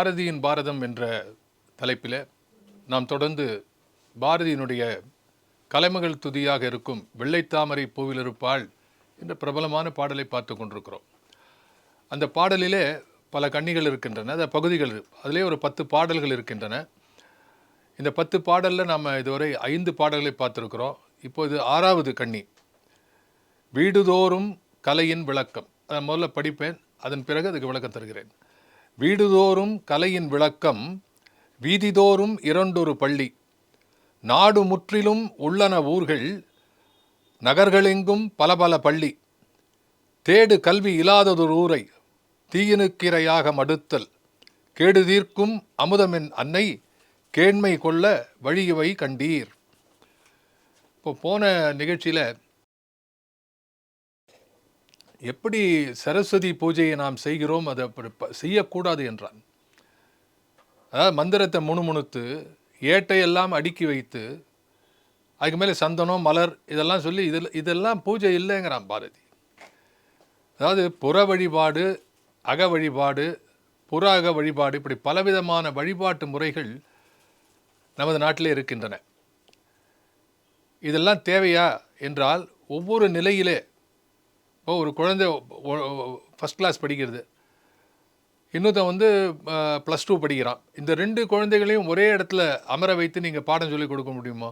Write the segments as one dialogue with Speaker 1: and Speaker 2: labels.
Speaker 1: பாரதியின் பாரதம் என்ற தலைப்பில் நாம் தொடர்ந்து பாரதியினுடைய கலைமகள் துதியாக இருக்கும் வெள்ளைத்தாமரை பூவிலிருப்பாள் என்ற பிரபலமான பாடலை பார்த்து கொண்டிருக்கிறோம். அந்த பாடலிலே பல கன்னிகள் இருக்கின்றன அந்த பகுதிகள் அதிலே ஒரு பத்து பாடல்கள் இருக்கின்றன. இந்த பத்து பாடலில் நாம் இதுவரை ஐந்து பாடல்களை பார்த்துருக்குறோம். இப்போ இது ஆறாவது கன்னி வீடுதோறும் கலையின் விளக்கம். அதை முதல்ல படிப்பேன் அதன் பிறகு அதுக்கு விளக்கம் தருகிறேன். வீடுதோறும் கலையின் விளக்கம் வீதிதோறும் இரண்டொரு பள்ளி. நாடு முற்றிலும் உள்ளன ஊர்கள் நகர்களெங்கும் பல பல பள்ளி. தேடு கல்வி இல்லாததொரு ஊரை தீயினுக்கிரையாக மடுத்தல். கேடு தீர்க்கும் அமுதமென் அன்னை கேண்மை கொள்ள வழியவை கண்டீர். இப்போ போன நிகழ்ச்சியில் எப்படி சரஸ்வதி பூஜையை நாம் செய்கிறோம் அதை அப்படி ப- செய்யக்கூடாது என்றான். அதாவது மந்திரத்தை முணுமுணுத்து ஏட்டையெல்லாம் அடுக்கி வைத்து அதுக்கு மேலே சந்தனம் மலர் இதெல்லாம் சொல்லி இதில் இதெல்லாம் பூஜை இல்லைங்கிறான் பாரதி. அதாவது புற வழிபாடு அக வழிபாடு புற அக வழிபாடு இப்படி பலவிதமான வழிபாட்டு முறைகள் நமது நாட்டிலே இருக்கின்றன. இதெல்லாம் தேவையா? என்றால் ஒவ்வொரு நிலையிலே இப்போ ஒரு குழந்தை ஃபஸ்ட் கிளாஸ் படிக்கிறது. இன்னொருத்தன் வந்து ப்ளஸ் டூ படிக்கிறான். இந்த ரெண்டு குழந்தைகளையும் ஒரே இடத்துல அமர வைத்து நீங்கள் பாடம் சொல்லிக் கொடுக்க முடியுமா?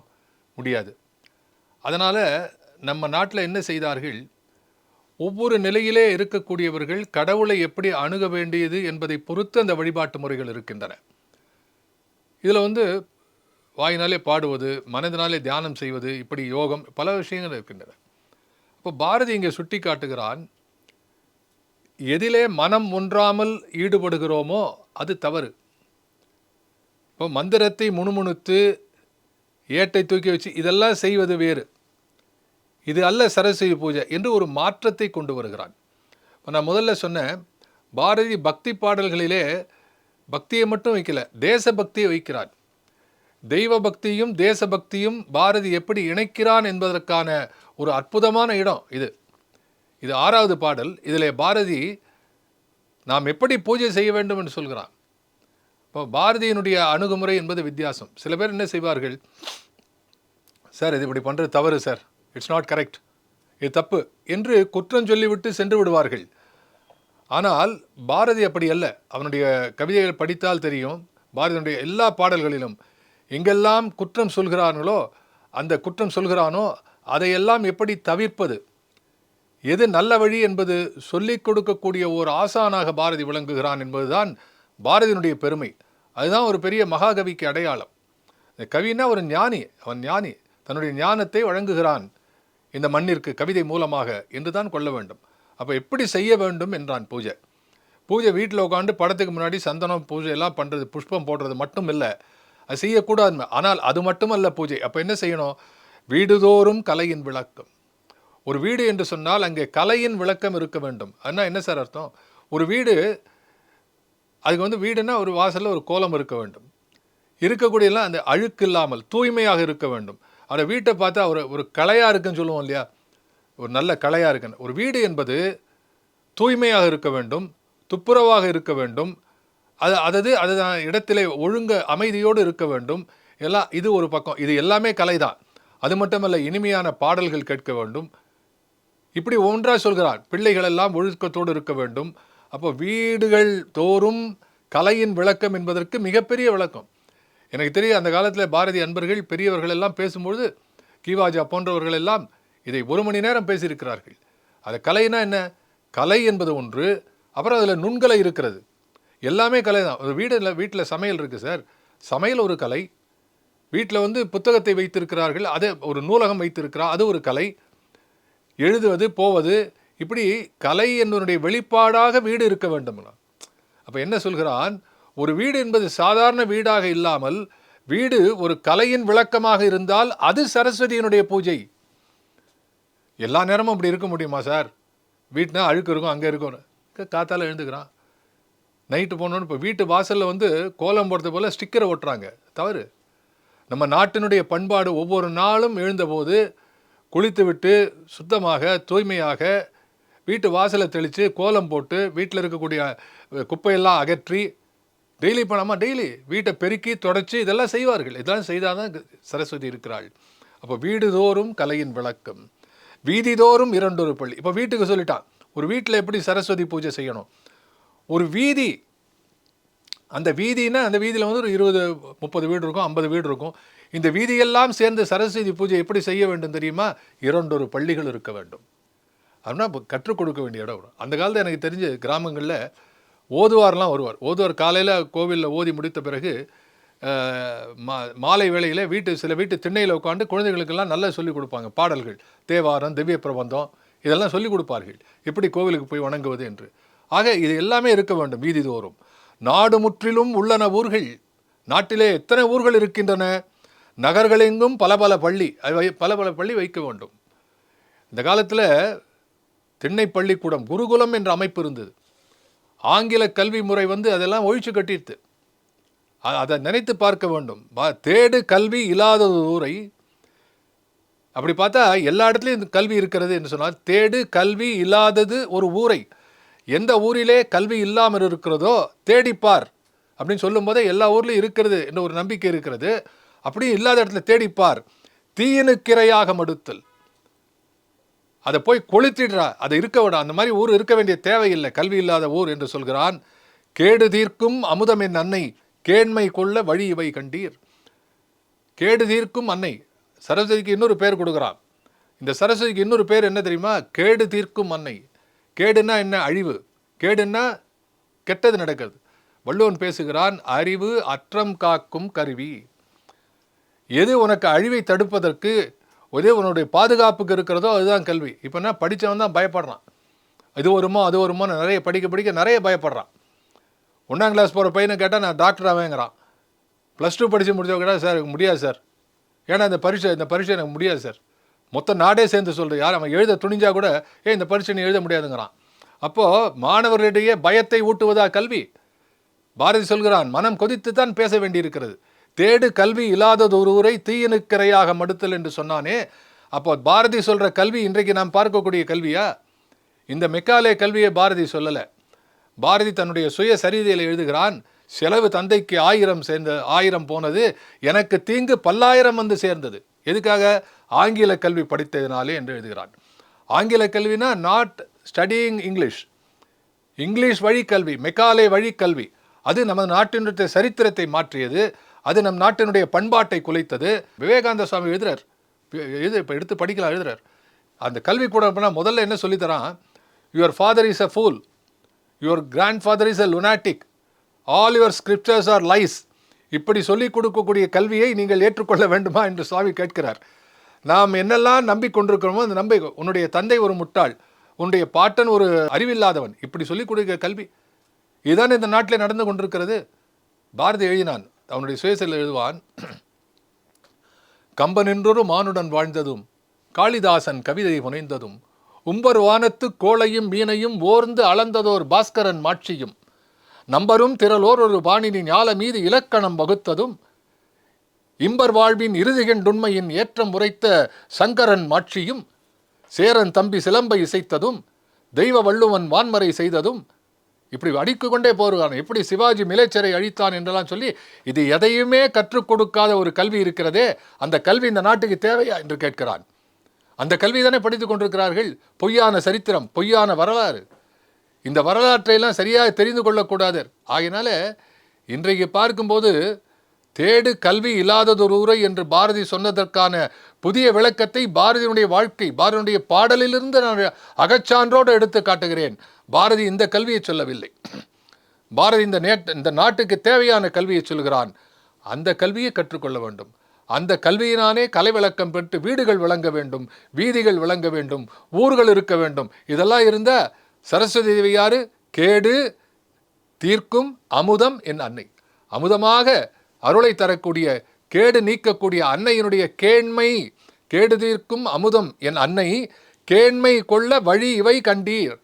Speaker 1: முடியாது. அதனால் நம்ம நாட்டில் என்ன செய்தார்கள்? ஒவ்வொரு நிலையிலே இருக்கக்கூடியவர்கள் கடவுளை எப்படி அணுக வேண்டியது என்பதை பொறுத்து அந்த வழிபாட்டு முறைகள் இருக்கின்றன. இதில் வந்து வாயினாலே பாடுவது மனதினாலே தியானம் செய்வது இப்படி யோகம் பல விஷயங்கள் இருக்கின்றன. இப்போ பாரதி இங்கே சுட்டி காட்டுகிறான். எதிலே மனம் ஒன்றாமல் ஈடுபடுகிறோமோ அது தவறு. இப்போ மந்திரத்தை முணுமுணுத்து ஏட்டை தூக்கி வச்சு இதெல்லாம் செய்வது வேறு. இது அல்ல சரஸ்வதி பூஜை என்று ஒரு மாற்றத்தை கொண்டு வருகிறான். இப்போ நான் முதல்ல சொன்னேன் பாரதி பக்தி பாடல்களிலே பக்தியை மட்டும் வைக்கல தேசபக்தியை வைக்கிறான். தெய்வ பக்தியும் தேசபக்தியும் பாரதி எப்படி இணைக்கிறான் என்பதற்கான ஒரு அற்புதமான இடம் இது. இது ஆறாவது பாடல். இதில் பாரதி நாம் எப்படி பூஜை செய்ய வேண்டும் என்று சொல்கிறான். இப்போ பாரதியினுடைய அணுகுமுறை என்பது வித்தியாசம். சில பேர் என்ன செய்வார்கள்? சார் இது இப்படி பண்ணுறது தவறு சார். இட்ஸ் நாட் கரெக்ட் இது தப்பு என்று குற்றம் சொல்லிவிட்டு சென்று விடுவார்கள். ஆனால் பாரதி அப்படி அல்ல. அவனுடைய கவிதைகள் படித்தால் தெரியும். பாரதியினுடைய எல்லா பாடல்களிலும் எங்கெல்லாம் குற்றம் சொல்கிறார்களோ அந்த குற்றம் சொல்கிறானோ அதையெல்லாம் எப்படி தவிர்ப்பது? எது நல்ல வழி என்பது சொல்லிக் கொடுக்கக்கூடிய ஒரு ஆசானாக பாரதி விளங்குகிறான் என்பதுதான் பாரதியினுடைய பெருமை. அதுதான் ஒரு பெரிய மகாகவிக்கு அடையாளம். இந்த கவின்னா ஒரு ஞானி அவன் ஞானி. தன்னுடைய ஞானத்தை வழங்குகிறான் இந்த மண்ணிற்கு கவிதை மூலமாக என்று தான் கொள்ள வேண்டும். அப்போ எப்படி செய்ய வேண்டும் என்றான் பூஜை. பூஜை வீட்டில் உட்காந்து படத்துக்கு முன்னாடி சந்தனம் பூஜை எல்லாம் பண்ணுறது புஷ்பம் போடுறது மட்டும் இல்லை அது செய்யக்கூடாது ஆனால் அது மட்டுமல்ல பூஜை. அப்போ என்ன செய்யணும்? வீடுதோறும் கலையின் விளக்கம். ஒரு வீடு என்று சொன்னால் அங்கே கலையின் விளக்கம் இருக்க வேண்டும். அண்ணா என்ன சார் அர்த்தம்? ஒரு வீடு அதுக்கு வந்து வீடுனா ஒரு வாசலில் ஒரு கோலம் இருக்க வேண்டும். இருக்கக்கூடியலாம் அந்த அழுக்கு இல்லாமல் தூய்மையாக இருக்க வேண்டும். அந்த வீட்டை பார்த்தா ஒரு ஒரு கலையாக இருக்குன்னு சொல்லுவோம் இல்லையா? ஒரு நல்ல கலையாக இருக்குன்னு. ஒரு வீடு என்பது தூய்மையாக இருக்க வேண்டும் துப்புரவாக இருக்க வேண்டும். அது அதது அது இடத்திலே ஒழுங்க அமைதியோடு இருக்க வேண்டும். எல்லாம் இது ஒரு பக்கம். இது எல்லாமே கலை தான் அது மட்டுமல்ல இனிமையான பாடல்கள் கேட்க வேண்டும். இப்படி ஒன்றாக சொல்கிறான் பிள்ளைகள் எல்லாம் ஒழுக்கத்தோடு இருக்க வேண்டும். அப்போ வீடுகள் தோறும் கலையின் விளக்கம் என்பதற்கு மிகப்பெரிய விளக்கம். எனக்கு தெரியும் அந்த காலத்தில் பாரதி அன்பர்கள் பெரியவர்கள் எல்லாம் பேசும்பொழுது கீவாஜா போன்றவர்கள் எல்லாம் இதை ஒரு மணி நேரம் பேசியிருக்கிறார்கள். அது கலைனா என்ன? கலை என்பது ஒன்று அப்புறம் அதில் நுண்கலை இருக்கிறது. எல்லாமே கலை தான் ஒரு வீடில் வீட்டில் சமையல் இருக்குது சார். சமையல் ஒரு கலை வீட்டில் வந்து புத்தகத்தை வைத்திருக்கிறார்கள் அது ஒரு நூலகம் வைத்திருக்கிறார் அது ஒரு கலை. எழுதுவது போவது இப்படி கலை என்னுடைய வெளிப்பாடாக வீடு இருக்க வேண்டும்னா அப்போ என்ன சொல்கிறான்? ஒரு வீடு என்பது சாதாரண வீடாக இல்லாமல் வீடு ஒரு கலையின் விளக்கமாக இருந்தால் அது சரஸ்வதியினுடைய பூஜை. எல்லா நேரமும் அப்படி இருக்க முடியுமா சார்? வீட்டுனா அழுக்கு இருக்கும் அங்கே இருக்கும். காத்தால் எழுந்துக்கிறான். நைட்டு போனோன்னு இப்போ வீட்டு வாசலில் வந்து கோலம் போடுறது போல் ஸ்டிக்கரை ஒட்டுறாங்க தவறு. நம்ம நாட்டினுடைய பண்பாடு ஒவ்வொரு நாளும் எழுந்தபோது குளித்துவிட்டு சுத்தமாக தூய்மையாக வீட்டு வாசலை தெளித்து கோலம் போட்டு வீட்டில் இருக்கக்கூடிய குப்பையெல்லாம் அகற்றி டெய்லி பண்ணாமல் டெய்லி வீட்டை பெருக்கி தொடச்சி இதெல்லாம் செய்வார்கள். இதெல்லாம் செய்தால் தான் சரஸ்வதி இருக்கிறாள். அப்போ வீடுதோறும் கலையின் விளக்கம். வீதிதோறும் இரண்டொரு பள்ளி. இப்போ வீட்டுக்கு சொல்லிட்டான் ஒரு வீட்டில் எப்படி சரஸ்வதி பூஜை செய்யணும்? ஒரு வீதி அந்த வீதினா அந்த வீதியில் வந்து ஒரு இருபது முப்பது வீடு இருக்கும் ஐம்பது வீடு இருக்கும். இந்த வீதியெல்லாம் சேர்ந்து சரஸ்வதி பூஜை எப்படி செய்ய வேண்டும் தெரியுமா? இரண்டொரு பள்ளிகள் இருக்க வேண்டும். அப்படின்னா இப்போ கற்றுக் கொடுக்க வேண்டிய இடம். வரும் அந்த காலத்தில் எனக்கு தெரிஞ்ச கிராமங்களில் ஓதுவார்லாம் வருவார். ஓதுவார் காலையில் கோவிலில் ஓதி முடித்த பிறகு மா மாலை வேளையில் வீட்டு சில வீட்டு திண்ணையில் உட்காந்து குழந்தைகளுக்கெல்லாம் நல்லா சொல்லிக் கொடுப்பாங்க. பாடல்கள் தேவாரம் திவ்ய பிரபந்தம் இதெல்லாம் சொல்லிக் கொடுப்பார்கள். எப்படி கோவிலுக்கு போய் வணங்குவது என்று. ஆக இது எல்லாமே இருக்க வேண்டும் வீதிதோறும். நாடு முற்றிலும் உள்ளன ஊர்கள். நாட்டிலே எத்தனை ஊர்கள் இருக்கின்றன? நகர்களெங்கும் பல பல பள்ளி வை- பல பல பள்ளி வைக்க வேண்டும். இந்த காலத்தில் திண்ணை பள்ளிக்கூடம் குருகுலம் என்ற அமைப்பு இருந்தது. ஆங்கில கல்வி முறை வந்து அதெல்லாம் ஒழிச்சு கட்டிடுது அதை நினைத்து பார்க்க வேண்டும். தேடு கல்வி இல்லாத ஊரை. அப்படி பார்த்தா எல்லா இடத்துலையும் இந்த கல்வி இருக்கிறது என்று சொன்னால் தேடு கல்வி இல்லாதது ஒரு ஊரை. எந்த ஊரிலே கல்வி இல்லாமல் இருக்கிறதோ தேடிப்பார் அப்படின்னு சொல்லும்போதே எல்லா ஊர்லேயும் இருக்கிறது என்ற ஒரு நம்பிக்கை இருக்கிறது. அப்படியும் இல்லாத இடத்துல தேடிப்பார். தீயனுக்கிரையாக மடுத்தல். அதை போய் கொளுத்திடுறா. அதை இருக்க விட. அந்த மாதிரி ஊர் இருக்க வேண்டிய தேவையில்லை. கல்வி இல்லாத ஊர் என்று சொல்கிறான். கேடு தீர்க்கும் அமுதம் என் அன்னை. கேண்மை கொள்ள வழி இவை கண்டீர். கேடு தீர்க்கும் அன்னை. சரஸ்வதிக்கு இன்னொரு பேர் கொடுக்குறான். இந்த சரஸ்வதிக்கு இன்னொரு பேர் என்ன தெரியுமா? கேடு தீர்க்கும் அன்னை. கேடுன்னா என்ன அழிவு? கேடுன்னா கெட்டது நடக்கிறது வள்ளுவன் பேசுகிறான் அறிவு அற்றம் காக்கும் கருவி. எது உனக்கு அழிவை தடுப்பதற்கு ஒரே உன்னுடைய பாதுகாப்புக்கு இருக்கிறதோ அதுதான் கல்வி. இப்போனா படித்தவன் தான் பயப்படுறான். இது வருமோ அது வருமோ நிறைய படிக்க படிக்க நிறைய பயப்படுறான். ஒன்றாம் கிளாஸ் போகிற பையனை கேட்டால் நான் டாக்டர் ஆவேங்கிறான் ப்ளஸ் டூ படித்து முடிச்சவங்க கேட்டால் சார் முடியாது சார். ஏன்னா இந்த பரீட்சை இந்த பரீட்சை எனக்கு முடியாது சார். மொத்த நாடே சேர்ந்து சொல்கிறது யார் அவன் எழுத துணிஞ்சா கூட ஏ இந்த பரீட்சை நீ எழுத முடியாதுங்கிறான். அப்போது மாணவர்களிடையே பயத்தை ஊட்டுவதா கல்வி? பாரதி சொல்கிறான் மனம் கொதித்து தான் பேச வேண்டியிருக்கிறது. தேடு கல்வி இல்லாதது ஒரு தீயனுக்கரையாக மடுத்தல் என்று சொன்னானே. அப்போ பாரதி சொல்கிற கல்வி இன்றைக்கு நாம் பார்க்கக்கூடிய கல்வியா? இந்த மெக்காலே கல்வியை பாரதி சொல்லலை. பாரதி தன்னுடைய சுய சரிதையில் எழுதுகிறான் செலவு தந்தைக்கு ஆயிரம் சேர்ந்த ஆயிரம் போனது எனக்கு தீங்கு பல்லாயிரம் வந்து சேர்ந்தது. எதுக்காக? ஆங்கில கல்வி படித்ததினாலே என்று எழுதுகிறார் ஆங்கில கல்வினா நாட் ஸ்டடியிங் இங்கிலீஷ் இங்கிலீஷ் வழி கல்வி மெக்காலே வழி கல்வி அது நமது நாட்டினுடைய சரித்திரத்தை மாற்றியது. அது நம் நாட்டினுடைய பண்பாட்டை குலைத்தது. விவேகானந்த சுவாமி எழுதுறார். எழுது இப்போ எடுத்து படிக்கலாம் எழுதுறார். அந்த கல்வி கூட போனால் முதல்ல என்ன சொல்லித்தரான்? Your father is a fool your grandfather is a lunatic all your scriptures are lies இப்படி சொல்லிக் கொடுக்கக்கூடிய கல்வியை நீங்கள் ஏற்றுக்கொள்ள வேண்டுமா? என்று சுவாமி கேட்கிறார். நாம் என்னெல்லாம் நம்பிக்கொண்டிருக்கிறோமோ அந்த நம்பி உன்னுடைய தந்தை ஒரு முட்டாள் உன்னுடைய பாட்டன் ஒரு அறிவில்லாதவன் இப்படி சொல்லிக் கொடுக்கிற கல்வி இதுதான் இந்த நாட்டில் நடந்து கொண்டிருக்கிறது? பாரதி எழுதினான் அவனுடைய சுயசில் எழுதுவான் கம்பனின்றொரு மானுடன் வாழ்ந்ததும் காளிதாசன் கவிதை புனைந்ததும் உம்பர் வானத்து கோளையும் மீனையும் ஓர்ந்து அளந்ததோர் பாஸ்கரன் மாட்சியும் நம்பரும் திரளோர் ஒரு பாணினி ஞால மீது இலக்கணம் வகுத்ததும் இம்பர் வாழ்வின் இறுதிகண்டுண்மையின் ஏற்றம் உரைத்த சங்கரன் மாட்சியும் சேரன் தம்பி சிலம்பை இசைத்ததும் தெய்வ வள்ளுவன் வான்மறை செய்ததும் இப்படி அடிக்கு கொண்டே போகிறான் எப்படி சிவாஜி மிலேச்சரை அழித்தான் என்றெல்லாம் சொல்லி இது எதையுமே கற்றுக் கொடுக்காத ஒரு கல்வி இருக்கிறதே அந்த கல்வி இந்த நாட்டுக்கு தேவையா என்று கேட்கிறான். அந்த கல்வி தானே படித்து கொண்டிருக்கிறார்கள்? பொய்யான சரித்திரம் பொய்யான வரலாறு. இந்த வரலாற்றையெல்லாம் சரியாக தெரிந்து கொள்ளக்கூடாது. ஆகினால இன்றைக்கு பார்க்கும்போது தேடு கல்வி இல்லாததொரு உரை என்று பாரதி சொன்னதற்கான புதிய விளக்கத்தை பாரதியினுடைய வாழ்க்கை பாரதியினுடைய பாடலிலிருந்து நான் அகச்சான்றோடு எடுத்து காட்டுகிறேன். பாரதி இந்த கல்வியை சொல்லவில்லை. பாரதி இந்த நேட் இந்த நாட்டுக்கு தேவையான கல்வியை சொல்கிறான். அந்த கல்வியை கற்றுக்கொள்ள வேண்டும். அந்த கல்வியினானே கலை விளக்கம் பெற்று வீடுகள் விளங்க வேண்டும் வீதிகள் விளங்க வேண்டும் ஊர்கள் இருக்க வேண்டும். இதெல்லாம் இருந்த சரஸ்வதி தேவி யாரு? கேடு தீர்க்கும் அமுதம் என் அன்னை. அமுதமாக அருளை தரக்கூடிய கேடு நீக்கக்கூடிய அன்னையினுடைய கேண்மை கேடு தீர்க்கும் அமுதம் என் அன்னை கேண்மை கொள்ள வழி இவை கண்டீர்.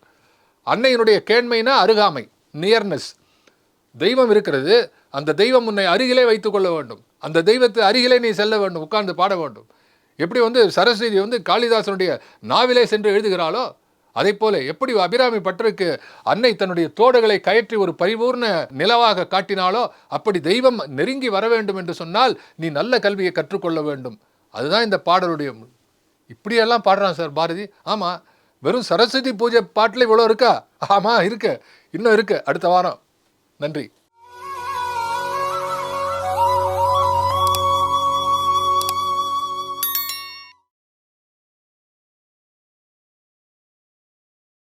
Speaker 1: அன்னையினுடைய கேண்மைனா அருகாமை நியர்னஸ் தெய்வம் இருக்கிறது அந்த தெய்வம் உன்னை அருகிலே வைத்துக்கொள்ள வேண்டும். அந்த தெய்வத்தை அருகிலே நீ செல்ல வேண்டும் உட்கார்ந்து பாட வேண்டும். எப்படி வந்து சரஸ்வதி வந்து காளிதாசனுடைய நாவிலே சென்று எழுதுகிறாளோ அதே போல எப்படி அபிராமி பட்டருக்கு அன்னை தன்னுடைய தோடுகளை கயற்றி ஒரு பரிபூர்ண நிலவாக காட்டினாலோ அப்படி தெய்வம் நெருங்கி வர வேண்டும் என்று சொன்னால் நீ நல்ல கல்வியை கற்றுக்கொள்ள வேண்டும். அதுதான் இந்த பாடலுடைய இப்படியெல்லாம் பாடுறான் சார் பாரதி. ஆமாம் வெறும் சரஸ்வதி பூஜை பாட்டில் இவ்வளோ இருக்கா? ஆமாம் இருக்கு. இன்னும் இருக்கு. அடுத்த வாரம். நன்றி.